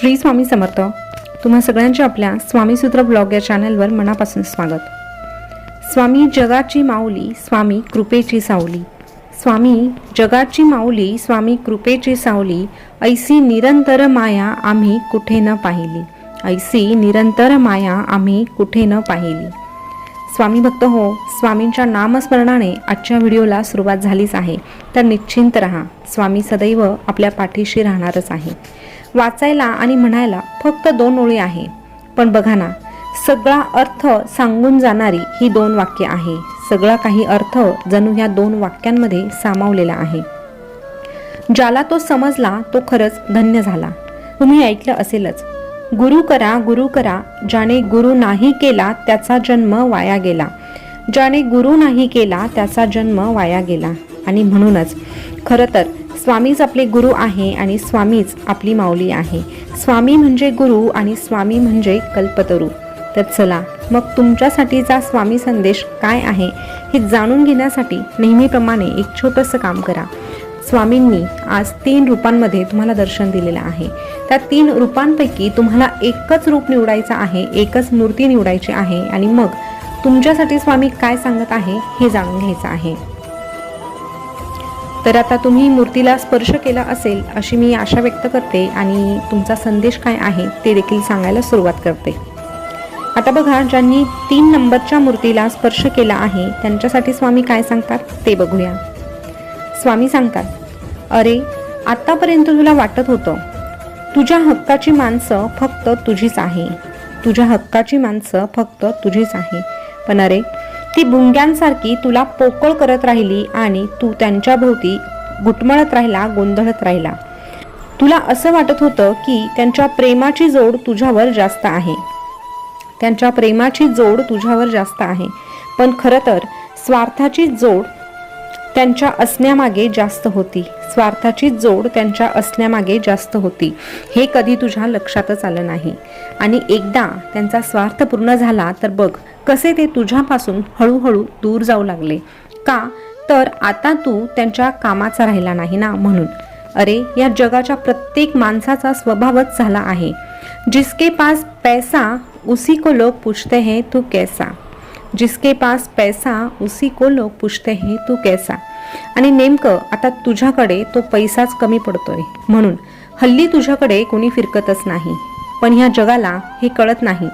श्री स्वामी समर्थ. तुम्हा सगळ्यांचे आपल्या स्वामीसूत्र ब्लॉग या चॅनलवर मनापासून स्वागत. स्वामी जगाची माऊली स्वामी कृपेची सावली. स्वामी जगाची माऊली स्वामी कृपेची सावली ऐसी निरंतर माया आम्ही कुठे न पाहिली. ऐसी निरंतर माया आम्ही कुठे न पाहिली. स्वामी भक्त हो स्वामींच्या नामस्मरणाने आजच्या व्हिडिओला सुरुवात झालीच आहे. तर निश्चिंत रहा. स्वामी सदैव आपल्या पाठीशी राहणारच आहे. वाचायला आणि म्हणायला फक्त दोन ओळी आहे. पण बघा ना सगळा अर्थ सांगून जाणारी ही दोन वाक्य आहे. सगळा काही अर्थ जणू ह्या दोन वाक्यांमध्ये सामावलेला आहे. ज्याला तो समजला तो खरंच धन्य झाला. तुम्ही ऐकलं असेलच. गुरु करा गुरु करा. ज्याने गुरु नाही केला त्याचा जन्म वाया गेला. ज्याने गुरु नाही केला त्याचा जन्म वाया गेला. आणि म्हणूनच खरं तर स्वामीच आपले गुरु आहे आणि स्वामीच आपली माऊली आहे. स्वामी म्हणजे गुरु आणि स्वामी म्हणजे कल्पतरू. तर चला मग तुमच्यासाठीचा स्वामी संदेश काय आहे हे जाणून घेण्यासाठी नेहमीप्रमाणे एक छोटंसं काम करा. स्वामींनी आज तीन रूपांमध्ये तुम्हाला दर्शन दिलेलं आहे. त्या तीन रूपांपैकी तुम्हाला एकच रूप निवडायचं आहे एकच मूर्ती निवडायची आहे आणि मग तुमच्यासाठी स्वामी काय सांगत आहे हे जाणून घ्यायचं आहे. तर आता तुम्ही मूर्तीला स्पर्श केला असेल अशी मी आशा व्यक्त करते आणि तुमचा संदेश काय आहे ते देखील सांगायला सुरुवात करते. आता बघा ज्यांनी तीन नंबरच्या मूर्तीला स्पर्श केला आहे त्यांच्यासाठी स्वामी काय सांगतात ते बघूया. स्वामी सांगतात अरे आत्तापर्यंत तुला वाटत होतं. तुझ्या हक्काची माणसं फक्त तुझीच आहे. तुझ्या हक्काची माणसं फक्त तुझीच आहे. पण अरे ती भुंग्यांसारखी तुला पोकळ करत राहिली आणि तू त्यांच्या भोवती घुटमळत राहिला गोंधळत राहिला. तुला असं वाटत होतं की त्यांच्या प्रेमाची जोड तुझ्यावर जास्त आहे. त्यांच्या प्रेमाची जोड तुझ्यावर जास्त आहे. पण खरं तर स्वार्थाची जोड त्यांच्या असण्यामागे जास्त होती. स्वार्थाची जोड त्यांच्या असण्यामागे जास्त होती. हे कधी तुझ्या लक्षातच आलं नाही. आणि एकदा त्यांचा स्वार्थ पूर्ण झाला तर बघ कसे ते तुझ्यापासून हळूहळू दूर जाऊ लागले. का? तर आता तू त्यांच्या कामाचा राहिला नाही ना म्हणून. अरे या जगाच्या प्रत्येक माणसाचा स्वभावच झाला आहे. जिसके पास पैसा उसी को लोग पूछते हैं तू कैसा? जिसके पास पैसा उसी को लोक पूछते हैं तू कैसा? आणि नेमकं आता तुझ्याकडे तो पैसाच कमी पडतोय. म्हणून हल्ली तुझ्याकडे कोणी फिरकतच नाही. पण ह्या जगाला हे कळत नाही.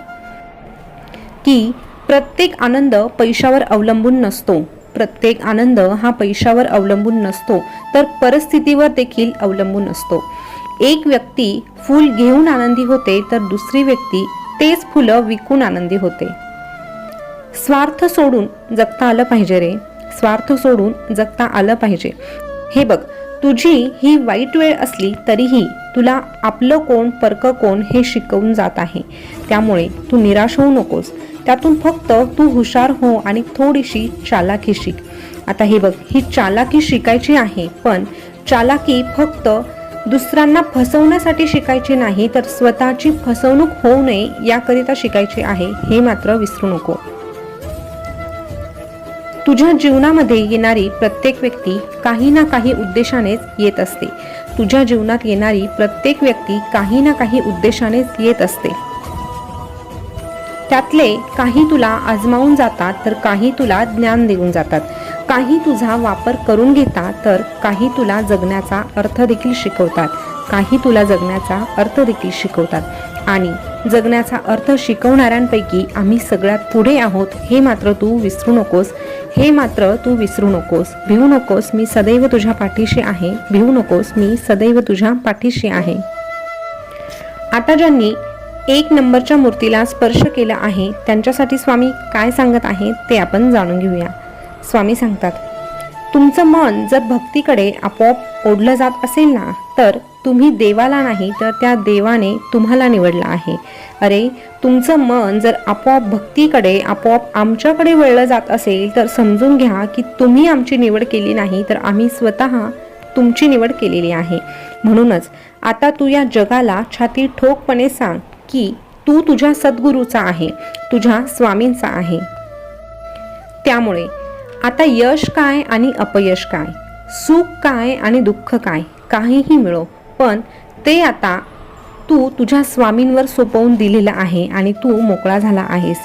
की प्रत्येक आनंद पैशावर अवलंबून नसतो. प्रत्येक आनंद हा पैशावर अवलंबून नसतो. तर परिस्थितीवर देखील अवलंबून असतो. एक व्यक्ती फूल घेऊन आनंदी होते तर दुसरी व्यक्ती तेच फुलं विकून आनंदी होते. स्वार्थ सोडून जगता आलं पाहिजे रे. स्वार्थ सोडून जगता आलं पाहिजे. हे बघ तुझी ही वाईट वेळ असली तरीही तुला आपलं कोण परक कोण हे शिकवून जात आहे. त्यामुळे तू निराश होऊ नकोस. त्यातून फक्त तू हुशार हो आणि थोडीशी चालाकी शिक. आता हे बघ ही चालाकी शिकायची आहे पण चालाकी फक्त दुसऱ्यांना फसवण्यासाठी शिकायची नाही तर स्वतःची फसवणूक होऊ नये याकरिता शिकायची आहे हे मात्र विसरू नको. तुझ्या जीवनामध्ये येणारी प्रत्येक व्यक्ती काही ना काही उद्देशानेच येत असते. तुझ्या जीवनात येणारी प्रत्येक व्यक्ती काही ना काही उद्देशानेच येत असते. त्यातले काही तुला आजमावून जातात तर काही तुला ज्ञान देऊन जातात. काही तुझा वापर करून घेतात तर काही तुला जगण्याचा अर्थ देखील शिकवतात. काही तुला जगण्याचा अर्थ देखील शिकवतात. आणि जगण्याचा अर्थ शिकवणाऱ्यांपैकी आम्ही सगळ्यात पुढे आहोत हे मात्र तू विसरू नकोस. हे मात्र तू विसरू नकोस. भिवू नकोस मी सदैव तुझ्या पाठीशी आहे. भिवू नकोस मी सदैव तुझ्या पाठीशी आहे. आता ज्यांनी एक नंबरच्या मूर्तीला स्पर्श केला आहे त्यांच्यासाठी स्वामी काय सांगत आहेत ते आपण जाणून घेऊया. स्वामी सांगतात तुमचं मन जर भक्तीकडे आपोआप ओढलं जात असेल ना तर तुम्ही देवाला नाही तर त्या देवाने तुम्हाला निवडलं आहे. अरे तुमचं मन जर आपोआप भक्तीकडे आपोआप आमच्याकडे वळलं जात असेल तर समजून घ्या की तुम्ही आमची निवड केली नाही तर आम्ही स्वतः तुमची निवड केलेली आहे. म्हणूनच आता तू या जगाला छाती ठोकपणे सांग की तू तुझ्या सद्गुरूचा आहे तुझ्या स्वामींचा आहे. त्यामुळे आता यश काय आणि अपयश काय? सुख काय आणि दुःख काय? काहीही मिळो. पण ते आता तू तुझ्या स्वामींवर सोपवून दिलेलं आहे आणि तू मोकळा झाला आहेस.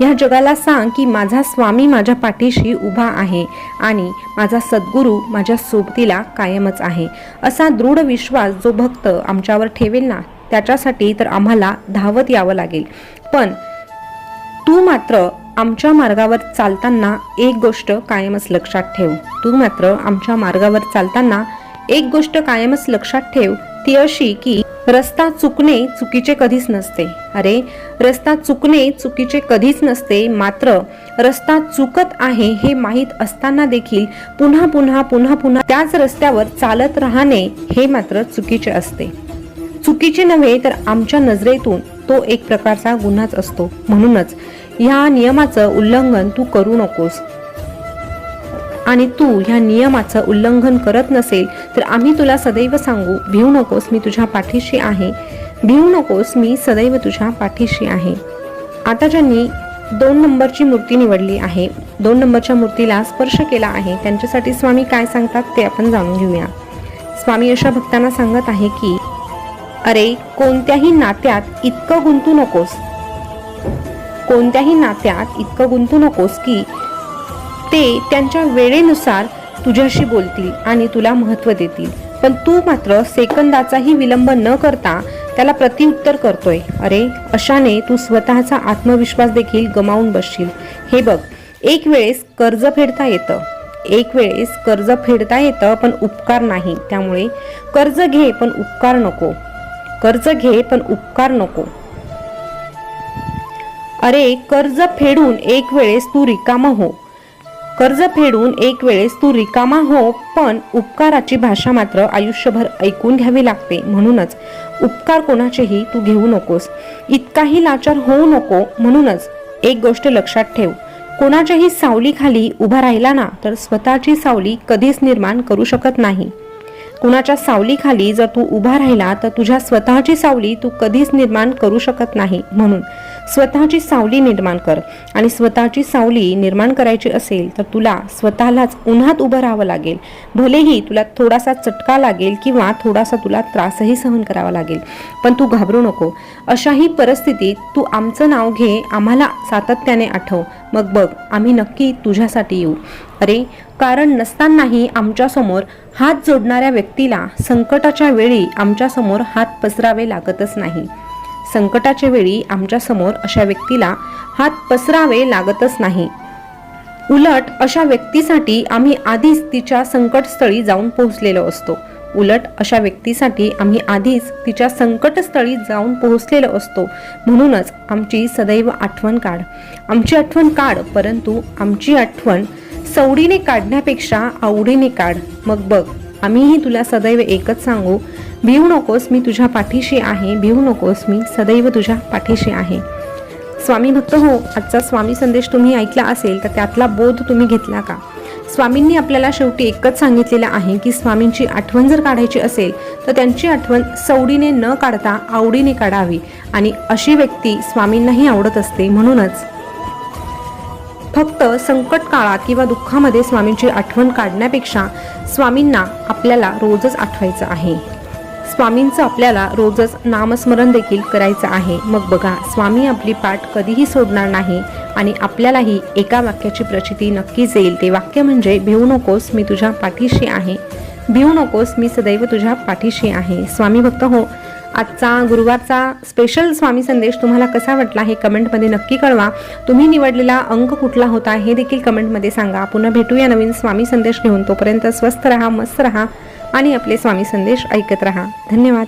ह्या जगाला सांग की माझा स्वामी माझ्या पाठीशी उभा आहे आणि माझा सद्गुरू माझ्या सोबतीला कायमच आहे. असा दृढ विश्वास जो भक्त आमच्यावर ठेवेल ना त्याच्यासाठी तर आम्हाला धावत यावं लागेल. पण तू मात्र आमच्या मार्गावर चालताना एक गोष्ट कायमच लक्षात ठेव. तू मात्र आमच्या मार्गावर चालताना एक गोष्ट कायमच लक्षात ठेव ती अशी की रस्ता चुकणे चुकीचे कधीच नसते. अरे रस्ता चुकणे चुकीचे कधीच नसते मात्र रस्ता चुकत आहे हे माहीत असताना देखील पुन्हा पुन्हा पुन्हा पुन्हा त्याच रस्त्यावर चालत राहणे हे मात्र चुकीचे असते. चुकीचे नव्हे तर आमच्या नजरेतून तो एक प्रकारचा गुन्हाच असतो. म्हणूनच ह्या नियमाचं उल्लंघन तू करू नकोस. आणि तू ह्या नियमाचं उल्लंघन करत नसेल तर आम्ही तुला सदैव सांगू भिवू नकोस मी तुझ्या पाठीशी आहे. भिवू नकोस मी सदैव तुझ्या पाठीशी आहे. आता ज्यांनी दोन नंबरची मूर्ती निवडली आहे दोन नंबरच्या मूर्तीला स्पर्श केला आहे त्यांच्यासाठी स्वामी काय सांगतात ते आपण जाणून घेऊया. स्वामी अशा भक्तांना सांगत आहे की अरे कोणत्याही नात्यात इतकं गुंतू नकोस. कोणत्याही नात्यात इतकं गुंतू नकोस की ते त्यांच्या वेळेनुसार तुझ्याशी बोलतील आणि तुला महत्त्व देतील. पण तू मात्र सेकंदाचाही विलंब न करता त्याला प्रतिउत्तर करतोय. अरे अशाने तू स्वतःचा आत्मविश्वास देखील गमावून बसशील. हे बघ एक वेळेस कर्ज फेडता येतं. एक वेळेस कर्ज फेडता येतं पण उपकार नाही. त्यामुळे कर्ज घे पण उपकार नको. कर्ज घे पण उपकार नको. अरे कर्ज फेडून एक वेळेस तू रिकामा हो. कर्ज फेडून एक वेळेस तू रिकामा हो पण उपकाराची भाषा मात्र आयुष्यभर ऐकून घ्यावी लागते. म्हणूनच उपकार कोणाचेही तू घेऊ नकोस. इतकाही लाचार होऊ नको. म्हणूनच एक गोष्ट लक्षात ठेव. कोणाच्याही सावलीखाली उभा राहिला ना तर स्वतःची सावली कधीच निर्माण करू शकत नाही. कुणाच्या सावलीखाली जर तू उभा राहिला तर तुझ्या स्वतःची सावली तू कधीच निर्माण करू शकत नाही. म्हणून स्वतःची सावली निर्माण कर. आणि स्वतःची सावली निर्माण करायची असेल तर तुला स्वतःलाच उन्हात उभं राहावं लागेल. भलेही तुला थोडासा चटका लागेल किंवा थोडासा तुला त्रासही सहन करावा लागेल. पण तू घाबरू नको. अशाही परिस्थितीत तू आमचं नाव घे आम्हाला सातत्याने आठव. मग बघ आम्ही नक्की तुझ्यासाठी येऊ. अरे कारण नसतानाही आमच्यासमोर हात जोडणाऱ्या व्यक्तीला संकटाच्या वेळी आमच्यासमोर हात पसरावे लागतच नाही. संकटाच्या वेळी आमच्यासमोर अशा व्यक्तीला हात पसरावे लागतच नाही. उलट अशा व्यक्तीसाठी आम्ही आधीच तिच्या संकटस्थळी जाऊन पोहोचलेलो असतो. उलट अशा व्यक्तीसाठी आम्ही आधीच तिच्या संकटस्थळी जाऊन पोहोचलेलो असतो. म्हणूनच आमची सदैव आठवण काढ. आमची आठवण काढ परंतु आमची आठवण सवडीने काढण्यापेक्षा आवडीने काढ. मग बघ आम्हीही तुला सदैव एकच सांगू भिवू नकोस मी तुझ्या पाठीशी आहे. भिवू नकोस मी सदैव तुझ्या पाठीशी आहे. स्वामी भक्त हो आजचा स्वामी संदेश तुम्ही ऐकला असेल तर त्यातला बोध तुम्ही घेतला का? स्वामींनी आपल्याला शेवटी एकच सांगितलेलं आहे की स्वामींची आठवण जर काढायची असेल तर त्यांची आठवण सवडीने न काढता आवडीने काढावी. आणि अशी व्यक्ती स्वामींनाही आवडत असते. म्हणूनच फक्त संकट काळात किंवा दुःखामध्ये स्वामींची आठवण काढण्यापेक्षा स्वामींना आपल्याला रोजच आठवायचं आहे. स्वामींचं आपल्याला रोजच नामस्मरण देखील करायचं आहे. मग बघा स्वामी आपली पाठ कधीही सोडणार नाही आणि आपल्यालाही एका वाक्याची प्रचिती नक्कीच येईल. ते वाक्य म्हणजे भिवू नकोस मी तुझ्या पाठीशी आहे. भिवू नकोस मी सदैव तुझ्या पाठीशी आहे. स्वामी भक्त हो आजचा गुरुवारचा स्पेशल स्वामी संदेश तुम्हाला कसा वाटला हे कमेंटमध्ये नक्की कळवा. तुम्ही निवडलेला अंक कुठला होता हे देखील कमेंटमध्ये सांगा. पुन्हा भेटूया नवीन स्वामी संदेश घेऊन. तोपर्यंत स्वस्थ रहा मस्त रहा. आणि आपले स्वामी संदेश ऐकत रहा. धन्यवाद.